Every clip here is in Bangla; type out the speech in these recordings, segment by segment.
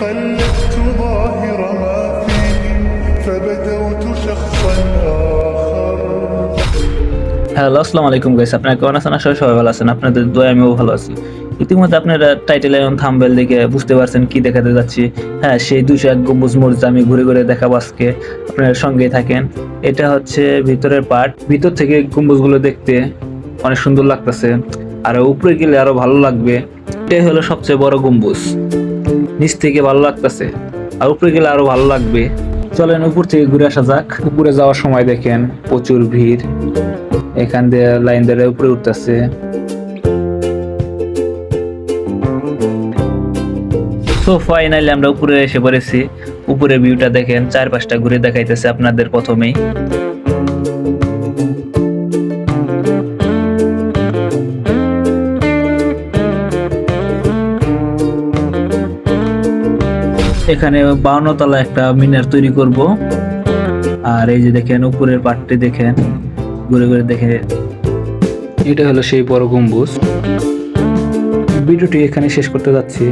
قلدت ظاهر ما فيه فبدوت شخصا آخر হ্যালো আসসালামু আলাইকুম গাইস আপনারা কেমন আছেন আসলে সবাই ভালো আছেন আপনাদের দোয়া আমিও ভালো আছি ইতিমধ্যে আপনারা টাইটেল এবং থাম্বেল দেখে বুঝতে পারছেন কি দেখাতে যাচ্ছি হ্যাঁ সেই দুশো এক গম্বুজ মরিচ আমি ঘুরে ঘুরে দেখাবো আজকে আপনারা সঙ্গেই থাকেন এটা হচ্ছে ভিতরের পার্ট ভিতর থেকে গম্বুজগুলো দেখতে অনেক সুন্দর লাগতেছে আর উপরে গেলে আরো ভালো লাগবে এটাই হলো সবচেয়ে বড় গম্বুজ নিচ থেকে ভালো লাগতেছে, আর উপরে গেলে আরও ভালো লাগবে। চলেন উপর থেকে ঘুরে আসা যাক। উপরে যাওয়ার সময় দেখেন প্রচুর ভিড়। এখান দিয়ে লাইন ধরে উপরে উঠতেছে। তো ফাইনালি আমরা উপরে এসে পড়েছি। উপরে ভিউটা দেখেন চার পাঁচটা ঘুরে দেখাইতেছে আপনাদের প্রথমেই। এখানে বাউন্ন তলা একটা মিনার তৈরি করব। আর এই যে দেখেন, উপরের পাটটি দেখেন, ঘুরে ঘুরে দেখে। এটা হলো সেই বড় গম্বুজ। ভিডিওটি এখানে শেষ করতে যাচ্ছি।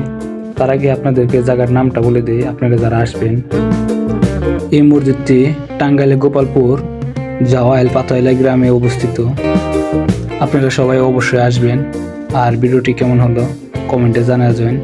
তার আগে আপনাদেরকে জায়গার নামটা বলে দিই, আপনারা যারা আসবেন। এই মসজিদটি টাঙ্গাইলে গোপালপুর জাওয়াইল পাতাইলা গ্রামে অবস্থিত। আপনারা সবাই অবশ্যই আসবেন। আর ভিডিওটি কেমন হলো, কমেন্টে জানা যাবেন